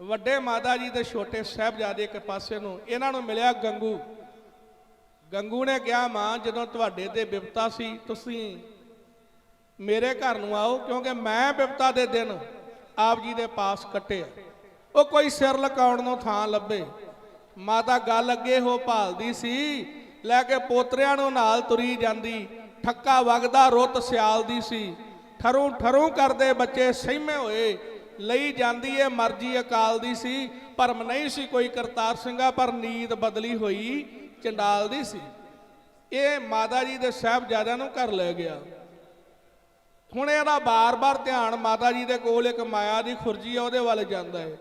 ਵੱਡੇ ਮਾਤਾ ਜੀ ਤੇ ਛੋਟੇ ਸਾਹਿਬਜ਼ਾਦੇ ਇੱਕ ਪਾਸੇ ਨੂੰ, ਇਹਨਾਂ ਨੂੰ ਮਿਲਿਆ ਗੰਗੂ। ਗੰਗੂ ਨੇ ਕਿਹਾ, ਮਾਂ, ਜਦੋਂ ਤੁਹਾਡੇ ਤੇ ਬਿਪਤਾ ਸੀ, ਤੁਸੀਂ ਮੇਰੇ ਘਰ ਨੂੰ ਆਓ, ਕਿਉਂਕਿ ਮੈਂ ਬਿਪਤਾ ਦੇ ਦਿਨ ਆਪ ਜੀ ਦੇ ਪਾਸ ਕੱਟੇ ਉਹ ਕੋਈ ਸਿਰ ਲਕਾਉਣ ਨੂੰ ਥਾਂ ਲੱਭੇ। ਮਾਤਾ ਗੱਲ ਅੱਗੇ ਹੋ ਭਾਲਦੀ ਸੀ, ਲੈ ਕੇ ਪੋਤਰਿਆਂ ਨੂੰ ਨਾਲ ਤੁਰੀ ਜਾਂਦੀ। ਠੱਕਾ ਵਗਦਾ ਰੁੱਤ ਸਿਆਲ ਦੀ ਸੀ। ਠਰੂ ਠਰੂ ਕਰਦੇ ਬੱਚੇ ਸਹਿਮੇ ਹੋਏ। ਲਈ ਜਾਂਦੀ ਹੈ ਮਰਜ਼ੀ ਅਕਾਲ ਦੀ ਸੀ ਭਰਮ ਨਹੀਂ ਸੀ ਕੋਈ ਕਰਤਾਰ ਸਿੰਘਾ ਪਰ ਨੀਤ ਬਦਲੀ ਹੋਈ ਚੰਡਾਲ ਦੀ ਸੀ। ਇਹ ਮਾਤਾ ਜੀ ਦੇ ਸਾਹਿਬਜ਼ਾਦਿਆਂ ਨੂੰ ਘਰ ਲੈ ਗਿਆ। ਹੁਣ ਇਹਦਾ ਬਾਰ-ਬਾਰ ਧਿਆਨ ਮਾਤਾ ਜੀ ਦੇ ਕੋਲ ਇੱਕ ਮਾਇਆ ਦੀ ਖੁਰਜੀ ਆ, ਉਹਦੇ ਵੱਲ ਜਾਂਦਾ ਹੈ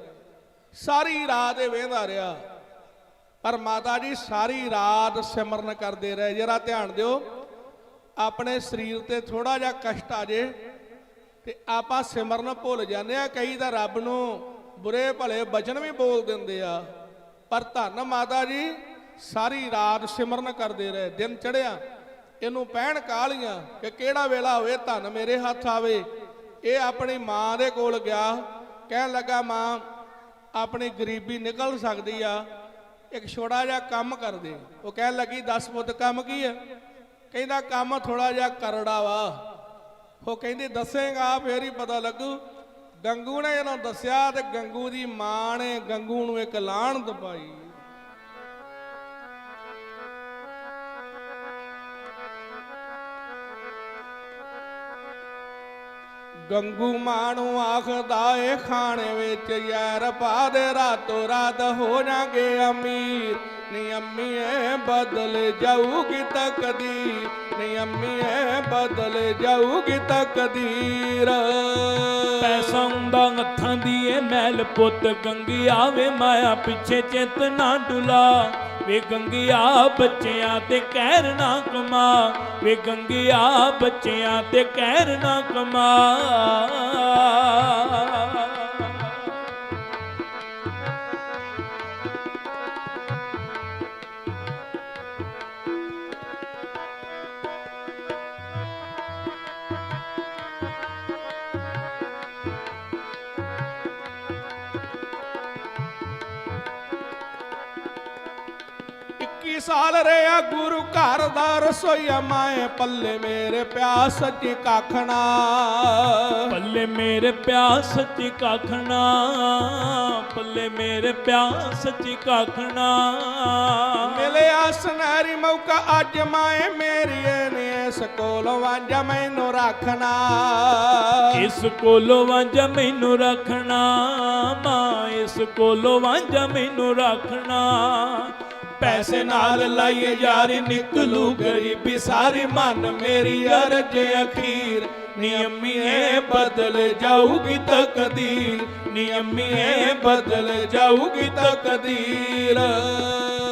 ਸਾਰੀ ਰਾਤ ਇਹ ਵੇਂਦਾ ਰਿਹਾ। ਪਰ ਮਾਤਾ ਜੀ ਸਾਰੀ ਰਾਤ ਸਿਮਰਨ ਕਰਦੇ ਰਹੇ। ਜਰਾ ਧਿਆਨ ਦਿਓ, ਆਪਣੇ ਸਰੀਰ ਤੇ ਥੋੜਾ ਜਿਹਾ ਕਸ਼ਟ ਆ ਜੇ ਤੇ ਆਪਾਂ ਸਿਮਰਨ ਭੁੱਲ ਜਾਂਦੇ ਆ ਕਈ ਤਾਂ ਰੱਬ ਨੂੰ ਬੁਰੇ ਭਲੇ ਬਚਨ ਵੀ ਬੋਲ ਦਿੰਦੇ ਆ। ਪਰ ਧੰਨ ਮਾਤਾ ਜੀ, ਸਾਰੀ ਰਾਤ ਸਿਮਰਨ ਕਰਦੇ ਰਹੇ, ਦਿਨ ਚੜਿਆ ਇਹਨੂੰ ਪਹਿਣ ਕਾਲੀਆਂ ਕਿ ਕਿਹੜਾ ਵੇਲਾ ਹੋਵੇ ਧੰਨ ਮੇਰੇ ਹੱਥ ਆਵੇ। ਇਹ ਆਪਣੀ ਮਾਂ ਦੇ ਕੋਲ ਗਿਆ, ਕਹਿਣ ਲੱਗਾ, ਮਾਂ, ਆਪਣੀ ਗਰੀਬੀ ਨਿਕਲ ਸਕਦੀ ਆ, ਇੱਕ ਛੋੜਾ ਜਿਹਾ ਕੰਮ ਕਰ ਦੇ। ਉਹ ਕਹਿਣ ਲੱਗੀ 10 ਪੁੱਤ, ਕੰਮ ਕੀ ਹੈ? ਕਹਿੰਦਾ, ਕੰਮ ਥੋੜਾ ਜਿਹਾ ਕਰੜਾ ਵਾ। ਉਹ ਕਹਿੰਦੀ, ਦੱਸੇਗਾ, ਫੇਰ ਹੀ ਪਤਾ ਲੱਗੂ। ਗੰਗੂ ਨੇ ਇਹਨੂੰ ਦੱਸਿਆ ਤੇ ਗੰਗੂ ਦੀ ਮਾਂ ਨੇ ਗੰਗੂ ਨੂੰ ਇੱਕ ਲਾਹਣਤ ਪਾਈ ਗੰਗੂ ਮਾਣੂ ਆਖਦਾ ਏ ਖਾਣੇ ਵਿੱਚ ਯਾਰ ਪਾ ਦੇ ਰਾਤੋ ਰਾਤ ਹੋ ਜਾਗੇ ਅਮੀਰ। ਨੀ ਅੰਮੀਏ ਬਦਲ ਜਾਊਗੀ ਤਕਦੀਰ। ਨੀ ਅੰਮੀਏ ਬਦਲ ਜਾਊਗੀ ਤਕਦੀਰ। ਪੈਸਾ ਹੁੰਦਾ ਹੱਥਾਂ ਦੀ ਏ ਮੈਲ ਪੁੱਤ, ਗੰਗੀ ਆਵੇ ਮਾਇਆ ਪਿੱਛੇ ਚਿੱਤ ਨਾ ਡੁਲਾ। ਵੇ ਗੰਗਿਆ ਬੱਚਿਆਂ ਤੇ ਕਹਿਰ ਨਾ ਕਮਾ ਵੇ ਗੰਗਿਆ ਬੱਚਿਆਂ ਤੇ ਕਹਿਰ ਨਾ ਕਮਾ। ਇੱਕੀ ਸਾਲ ਰਿਹਾ ਗੁਰੂ ਘਰ ਦਾ ਰਸੋਈਆ ਮਾਏ ਪੱਲੇ ਮੇਰੇ ਪਿਆਸ ਸੱਚੀ ਕਾਖਣਾ। ਪੱਲੇ ਮੇਰੇ ਪਿਆਸ ਸੱਚੀ ਕਾਖਣਾ ਪੱਲੇ ਮੇਰੇ ਪਿਆਸ ਸੱਚੀ ਕਾਖਣਾ। ਮਿਲਿਆ ਸੁਨਹਿਰੀ ਮੌਕਾ ਅੱਜ ਮਾਏ ਮੇਰੀਏ ਨੇ ਇਸ ਕੋਲੋਂ ਵਾਂਝਾ ਮੈਨੂੰ ਰੱਖਣਾ। ਇਸ ਕੋਲੋਂ ਵਾਂਝਾ ਮੈਨੂੰ ਰੱਖਣਾ ਮਾਂ ਇਸ ਕੋਲੋਂ ਵਾਂਝਾ ਮੈਨੂੰ ਰੱਖਣਾ। ਪੈਸੇ ਨਾਲ ਲਾਈਏ ਯਾਰੀ, ਨਿਕਲੂ ਗਰੀਬੀ। ਸਾਰੀ ਮਨ ਮੇਰੀ ਅਰਜ ਅਖੀਰ। ਨਿਯਮੀਏ ਬਦਲ ਜਾਊਗੀ ਤਕਦੀਰ। ਨਿਯਮੀਏ ਬਦਲ ਜਾਊਗੀ ਤਕਦੀਰ।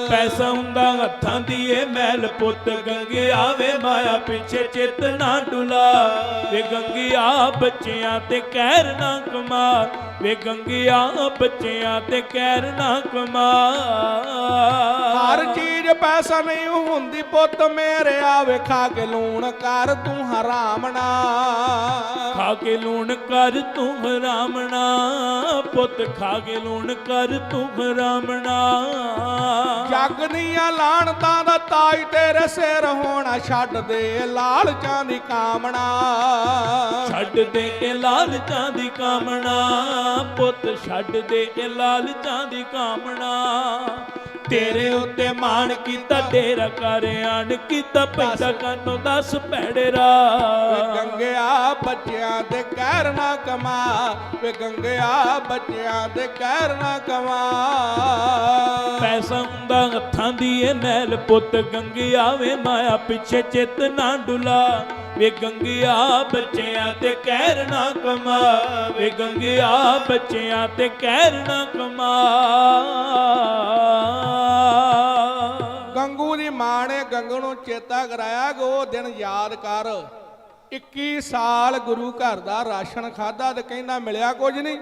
ਪੈਸਾ ਹੁੰਦਾ ਹੱਥਾਂ ਦੀ ਏ ਮੈਲ ਪੁੱਤ। ਗੰਗੇ ਆਵੇ ਮਾਇਆ ਪਿੱਛੇ ਚਿੱਤ ਨਾ ਡੁਲਾ। ਵੇ ਗੰਗਿਆ ਬੱਚਿਆਂ ਤੇ ਕਹਿਰ ਨਾ ਕਮਾ ਵੇ ਗੰਗਿਆ ਬੱਚਿਆਂ ਤੇ ਕਹਿਰ ਨਾ ਕਮਾ ਪੈਸਾ ਨਹੀਂ ਹੁੰਦੀ ਪੁੱਤ ਮੇਰੇ ਆਵੇ ਖਾ ਕੇ ਲੂਣ ਕਰ ਤੂੰ ਹਰਾਮ ਨਾ ਖਾ ਕੇ ਲੂਣ ਕਰ ਤੂੰ ਹਰਾਮਣਾ ਪੁੱਤ ਖਾ ਕੇ ਲੂਣ ਕਰ ਤੂੰ ਹਰਾਮਣਾ। ਜੱਗ ਦੀਆਂ ਲਾਣਤਾਂ ਦਾ ਤਾਜ ਤੇਰੇ ਸਿਰ ਹੋਣਾ ਛੱਡ ਦੇ ਲਾਲਚਾਂ ਦੀ ਕਾਮਣਾ। ਛੱਡ ਦੇ ਇਹ ਲਾਲਚਾਂ ਦੀ ਕਾਮਣਾ ਪੁੱਤ ਛੱਡ ਦੇ ਇਹ ਲਾਲਚਾਂ ਦੀ ਕਾਮਣਾ। ਤੇਰੇ ਉੱਤੇ ਮਾਣ ਕੀਤਾ ਡੇਰਾ ਕਰ ਆਣ ਕੀਤਾ ਪੈਦਾ ਕਾਨੋਂ ਦੱਸ ਭੈੜੇਰਾ? ਵੇ ਗੰਗਿਆ ਬੱਚਿਆਂ ਦੇ ਕਹਿਰ ਨਾ ਕਮਾ ਵੇ ਗੰਗਿਆ ਬੱਚਿਆਂ ਦੇ ਕਹਿਰ ਨਾ ਕਮਾ। ਪੈਸਾ ਹੁੰਦਾ ਹੱਥਾਂ ਦੀ ਏ ਮੈਲ ਪੁੱਤ ਗੰਗੀ ਆਵੇ ਮਾਇਆ ਪਿੱਛੇ ਚਿੱਤ ਨਾ ਡੁਲਾ। ਵੇ ਗੰਗਿਆ ਬੱਚਿਆਂ ਤੇ ਕਹਿਰ ਨਾ ਕਮਾ ਵੇ ਗੰਗਿਆ ਬੱਚਿਆਂ ਤੇ ਕਹਿਰ ਨਾ ਕਮਾ। ਮਾਂ ਨੇ ਗੰਗੂ ਨੂੰ ਚੇਤਾ ਕਰਾਇਆ ਕਿ ਉਹ ਦਿਨ ਯਾਦ ਕਰ। 21 ਸਾਲ ਗੁਰੂ ਘਰ ਦਾ ਰਾਸ਼ਨ ਖਾਦਾ ਤੇ ਕਹਿੰਦਾ ਮਿਲਿਆ ਕੁਝ ਨਹੀਂ।